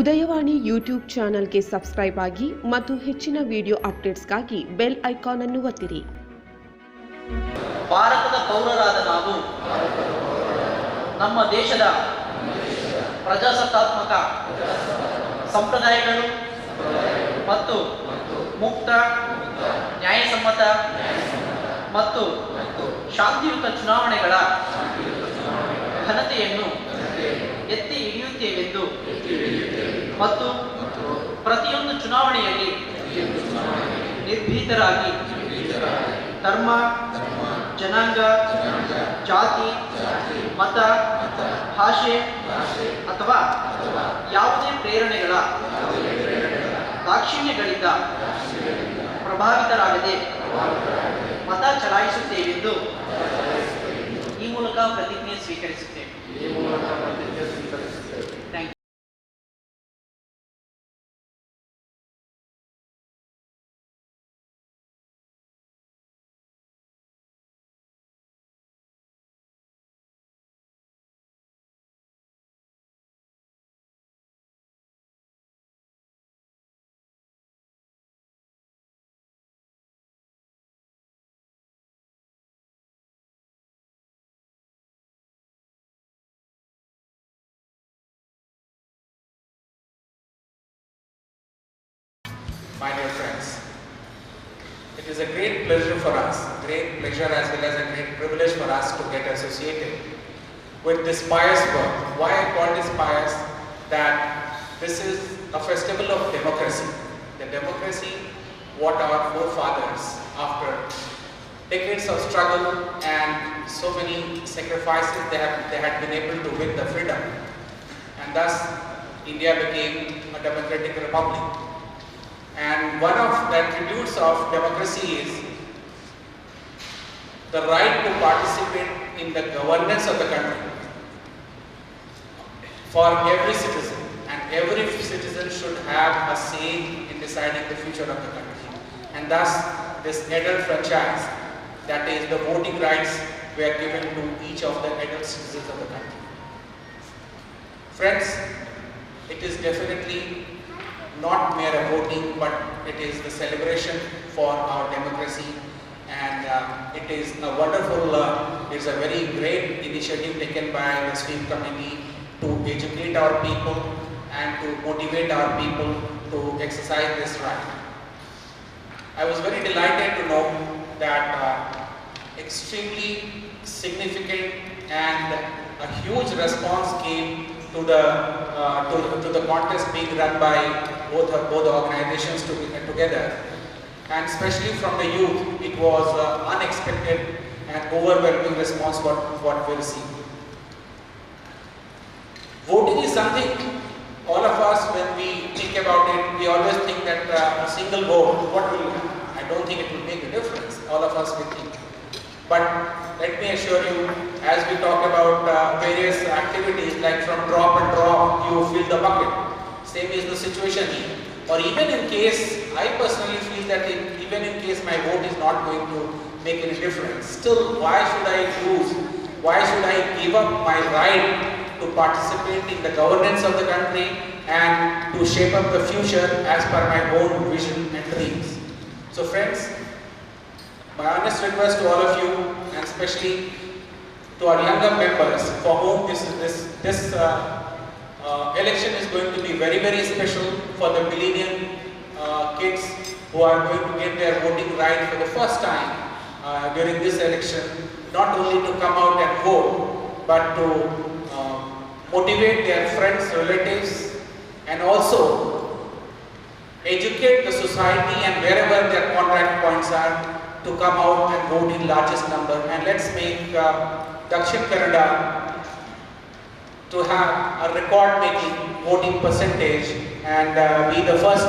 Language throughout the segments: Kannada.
ಉದಯವಾಣಿ ಯೂಟ್ಯೂಬ್ ಚಾನೆಲ್ಗೆ ಸಬ್ಸ್ಕ್ರೈಬ್ ಆಗಿ ಮತ್ತು ಹೆಚ್ಚಿನ ವಿಡಿಯೋ ಅಪ್ಡೇಟ್ಸ್ಗಾಗಿ ಬೆಲ್ ಐಕಾನ್ ಅನ್ನು ಒತ್ತಿರಿ. ಭಾರತದ ಪೌರರಾದ ನಾವು ನಮ್ಮ ದೇಶದ ಪ್ರಜಾಸತ್ತಾತ್ಮಕ ಸಂಪ್ರದಾಯಗಳು ಮತ್ತು ಮುಕ್ತ, ನ್ಯಾಯಸಮ್ಮತ ಮತ್ತು ಶಾಂತಿಯುತ ಚುನಾವಣೆಗಳ ಘನತೆಯನ್ನು ಎತ್ತಿ ಹಿಡಿಯುತ್ತೇವೆಂದು ಮತ್ತು ಪ್ರತಿಯೊಂದು ಚುನಾವಣೆಯಲ್ಲಿ ನಿರ್ಭೀತರಾಗಿ ಧರ್ಮ ಜನಾಂಗ ಜಾತಿ ಮತ ಭಾಷೆ ಅಥವಾ ಯಾವುದೇ ಪ್ರೇರಣೆಗಳ ದಾಕ್ಷಿಣ್ಯಗಳಿಂದ ಪ್ರಭಾವಿತರಾಗದೆ ಮತ ಚಲಾಯಿಸುತ್ತೇವೆಂದು ಈ ಮೂಲಕ ಪ್ರತಿಜ್ಞೆ ಸ್ವೀಕರಿಸುತ್ತೇವೆ thank you my dear friends. It is a great pleasure for us, great pleasure as well as a great privilege for us to get associated with this pious work. Why I call this pious? That this is a festival of democracy. The democracy, what our forefathers, after decades of struggle and so many sacrifices, they, have, they had been able to win the freedom. And thus, India became a democratic republic. And one of the attributes of democracy is the right to participate in the governance of the country for every citizen. And every citizen should have a say in deciding the future of the country. And thus, this adult franchise, that is the voting rights, were given to each of the adult citizens of the country. Friends, it is definitely not mere voting, but it is the celebration for our democracy. And uh, it is a wonderful, uh, it's a very great initiative taken by the sweep committee to educate our people and to motivate our people to exercise this right. I was very delighted to know that uh, extremely significant and a huge response came to the uh, to, to the contest being run by both both organizations to, together, and especially from the youth, it was uh, unexpected and overwhelming response what what we received. Voting is something all of us, when we think about it, we always think that uh, a single vote, what will? I don't think it will make a difference. All of us will think. But let me assure you, as we talk about uh, various activities like from drop and drop, you fill the bucket. Same is the situation here. Or even in case, I personally feel that in, even in case my vote is not going to make any difference, still why should I lose? Why should I give up my right to participate in the governance of the country and to shape up the future as per my own vision and dreams? So friends, my honest request to all of you, and especially to our younger members, for whom this this this uh, uh, election is going to be very very special for the millennium uh, kids who are going to get their voting right for the first time uh, during this election. Not only to come out and vote, but to uh, motivate their friends, relatives, and also educate the society and wherever their contact points are to come out and vote in largest number and let's make uh, Dakshin Kannada to have a record making voting percentage and uh, be the first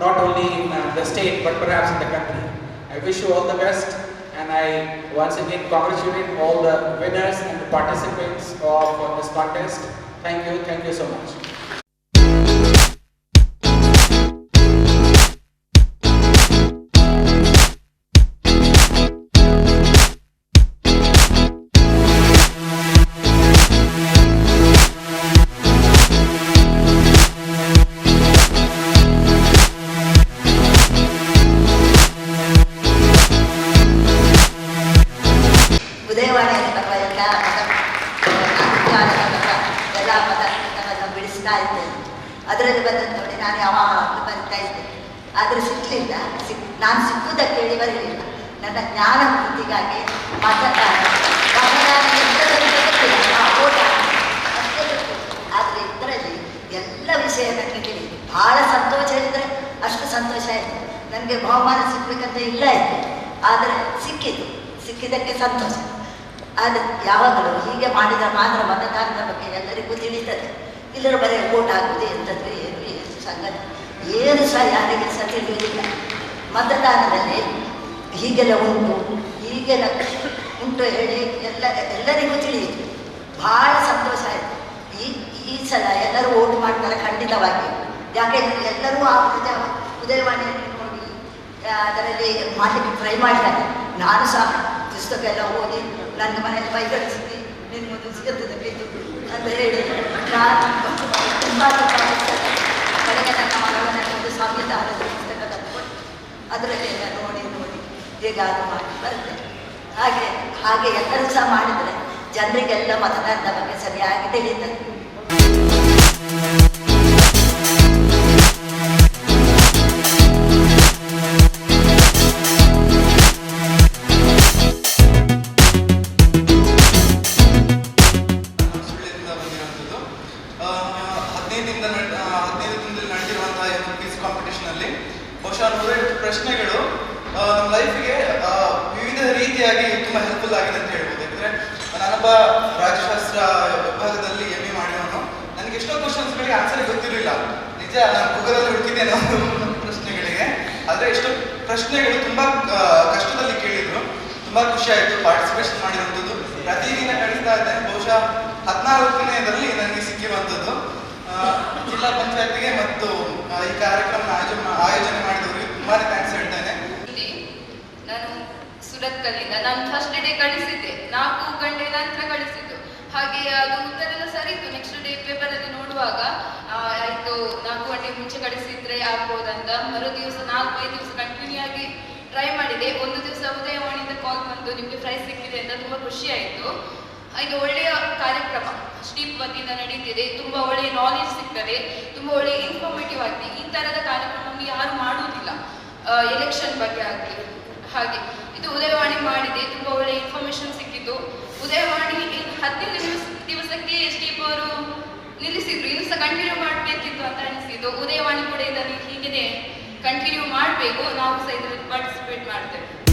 not only in uh, the state but perhaps in the country. I wish you all the best and I once again congratulate all the winners and the participants of this contest. Thank you, thank you so much. ನೋಡಿ ನಾನು ಯಾವಾಗಲೂ ಬರಿತಾ ಇದ್ದೆ. ಆದರೆ ಸಿಕ್ಕಲಿಲ್ಲ ಸಿಕ್ ನಾನು ಸಿಕ್ಕುವುದಕ್ಕೆ ಬರಲಿಲ್ಲ. ನನ್ನ ಜ್ಞಾನ ವೃದ್ಧಿಗಾಗಿ ಮತದಾನ. ಆದರೆ ಇದರಲ್ಲಿ ಎಲ್ಲ ವಿಷಯ ನನಗೆ ತಿಳಿಯಿತು ಬಹಳ ಸಂತೋಷ ಇದ್ದರೆ ಅಷ್ಟು ಸಂತೋಷ ಆಯಿತು ನನಗೆ ಬಹುಮಾನ ಸಿಕ್ಕಬೇಕಂತ ಇಲ್ಲ ಇತ್ತು. ಆದರೆ ಸಿಕ್ಕಿತು. ಸಿಕ್ಕಿದ್ದಕ್ಕೆ ಸಂತೋಷ. ಆದರೆ ಯಾವಾಗಲೂ ಹೀಗೆ ಮಾಡಿದರೆ ಮಾತ್ರ ಮತದಾನದ ಬಗ್ಗೆ ಎಲ್ಲರಿಗೂ ತಿಳಿತದೆ. ಇಲ್ಲರೂ ಬರೀ ಓಟ್ ಏನು ಏನು ಸಂಗತಿ. ಏನು ಸಹ ಯಾರಿಗೆ ಸಹ ತಿಳಿಯುವುದಿಲ್ಲ. ಮತದಾನದಲ್ಲಿ ಹೀಗೆಲ್ಲ ಉಂಟು ಹೀಗೆಲ್ಲ ಉಂಟು ಹೇಳಿ ಎಲ್ಲ, ಎಲ್ಲರಿಗೂ ತಿಳಿಯಿತು ಭಾಳ ಸಂತೋಷ ಆಯಿತು. ಈ ಈ ಸಲ ಎಲ್ಲರೂ ಓಟ್ ಮಾಡ್ತಾರೆ ಖಂಡಿತವಾಗಿ. ಯಾಕೆಂದರೆ ಎಲ್ಲರೂ ಆ ಪ್ರಜಾ ಉದಯವಾಣಿಯನ್ನು ನೋಡಿ ಅದರಲ್ಲಿ ಮಾಡಲಿಕ್ಕೆ ಟ್ರೈ ಮಾಡಿದ್ದಾರೆ. ನಾನು ಸಹ ಪುಸ್ತಕ ಎಲ್ಲ ಓದಿ, ನನ್ನ ಮನೆಯಲ್ಲಿ ಬೈಗಳಿಸಿದ್ದೆ ನಿನ್ನ ಮುಂದೆ ಸಿಗುತ್ತದೆ ಅಂತ ಹೇಳಿ ನಾನು ತುಂಬ ಕಡೆಗೆ ನನ್ನ ಮಗಳನ್ನ ಒಂದು ಸಂವಿಧಾನದ ಪುಸ್ತಕ ತಂದುಕೊಂಡು ಅದರಲ್ಲಿ ಎಲ್ಲ ನೋಡಿ ನೋಡಿ ಹೇಗಾದರೂ ಮಾಡಿ ಬರುತ್ತೆ. ಹಾಗೆ ಹಾಗೆ ಎಲ್ಲರೂ ಸಹ ಮಾಡಿದರೆ ಜನರಿಗೆಲ್ಲ ಮತದಾನದ ಬಗ್ಗೆ ಸರಿಯಾಗಿ ತಿಳಿಯುತ್ತದೆ. ರೀತಿಯಾಗಿ ತುಂಬ ಹೆಲ್ಪ್ಫುಲ್ ಆಗಿದೆ ಅಂತ ಹೇಳ್ಬೋದು. ಯಾಕಂದರೆ ನಾನೊಬ್ಬ ರಾಜ್ಯಶಾಸ್ತ್ರ ವಿಭಾಗದಲ್ಲಿ ಎಂ ಎ ಮಾಡಿರೋನು. ನನಗೆ ಎಷ್ಟೋ ಕ್ವಶನ್ಸ್ಗಳಿಗೆ ಆನ್ಸರ್ ಗೊತ್ತಿರಲಿಲ್ಲ. ನಿಜ, ನಾನು ಗೂಗಲಲ್ಲಿ ಹುಡುಕಿದ್ದೇನೆ ಪ್ರಶ್ನೆಗಳಿಗೆ. ಆದರೆ ಎಷ್ಟೋ ಪ್ರಶ್ನೆಗಳು ತುಂಬ ಕಷ್ಟದಲ್ಲಿ ಕೇಳಿದ್ರು. ತುಂಬ ಖುಷಿ ಆಯ್ತು ಪಾರ್ಟಿಸಿಪೇಷನ್ ಮಾಡಿರುವಂಥದ್ದು. ಪ್ರತಿದಿನ ನಡೀತಾ ಇದ್ದೇನೆ ಬಹುಶಃ ಹದಿನಾಲ್ಕನೇದರಲ್ಲಿ ನನಗೆ ಸಿಕ್ಕಿರುವಂಥದ್ದು. ಜಿಲ್ಲಾ ಪಂಚಾಯತ್ಗೆ ಮತ್ತು ಈ ಕಾರ್ಯಕ್ರಮ ಆಯೋಜನೆ ಆಯೋಜನೆ ಮಾಡಿದವರಿಗೆ ತುಂಬಾ ಸುರತ್ಕಲ್ಲಿಂದ ನಾನು ಫಸ್ಟ್ ಡೇ ಕಳಿಸಿದ್ದೆ. ನಾಲ್ಕು ಗಂಟೆ ನಂತರ ಕಳಿಸಿದ್ದು. ಹಾಗೆ ಅದು ಉತ್ತರ ಎಲ್ಲ ಸರಿ ಇತ್ತು ನೆಕ್ಸ್ಟ್ ಡೇ ಪೇಪರಲ್ಲಿ ನೋಡುವಾಗ ಇದು ನಾಲ್ಕು ಗಂಟೆ ಮುಂಚೆ ಕಳಿಸಿದ್ರೆ ಆಗ್ಬೋದಂತ ಮರು ದಿವಸ ನಾಲ್ಕು ಐದು ದಿವಸ ಕಂಟಿನ್ಯೂ ಆಗಿ ಟ್ರೈ ಮಾಡಿದೆ. ಒಂದು ದಿವಸ ಉದಯವಾಣಿಯಿಂದ ಕಾಲ್ ಬಂತು ನಿಮಗೆ ಪ್ರೈಸ್ ಸಿಕ್ಕಿದೆ ಅಂತ ತುಂಬ ಖುಷಿ ಆಯಿತು. ಹಾಗೆ ಒಳ್ಳೆಯ ಕಾರ್ಯಕ್ರಮ. ಸ್ಟೀಪ್ ವತಿಯಿಂದ ನಡೀತಿದೆ. ತುಂಬ ಒಳ್ಳೆಯ ನಾಲೆಜ್ ಸಿಗ್ತದೆ. ತುಂಬ ಒಳ್ಳೆಯ ಇನ್ಫಾರ್ಮೇಟಿವ್ ಆಗಿದೆ ಈ ಥರದ ಕಾರ್ಯಕ್ರಮವನ್ನು ಯಾರು ಮಾಡುವುದಿಲ್ಲ. ಎಲೆಕ್ಷನ್ ಬಗ್ಗೆ ಆಗಲಿ. ಹಾಗೆ. ಉದಯವಾಣಿ ಮಾಡಿದೆ. ತುಂಬ ಒಳ್ಳೆ ಇನ್ಫಾರ್ಮೇಶನ್ ಸಿಕ್ಕಿತು ಉದಯವಾಣಿ ಹದಿನೈದು ದಿವಸ, ದಿವಸಕ್ಕೆ ಸ್ಟೀಪ್ ಅವರು ನಿಲ್ಲಿಸಿದ್ರು. ಇನ್ನು ಸಹ ಕಂಟಿನ್ಯೂ ಮಾಡಬೇಕಿತ್ತು ಅಂತ ಅನಿಸಿದ್ದು. ಉದಯವಾಣಿ ಕೂಡ ಇದನ್ನು ಹೀಗಿದೆ ಕಂಟಿನ್ಯೂ ಮಾಡಬೇಕು. ನಾವು ಸಹ ಇದರಲ್ಲಿ ಪಾರ್ಟಿಸಿಪೇಟ್ ಮಾಡ್ತೇವೆ.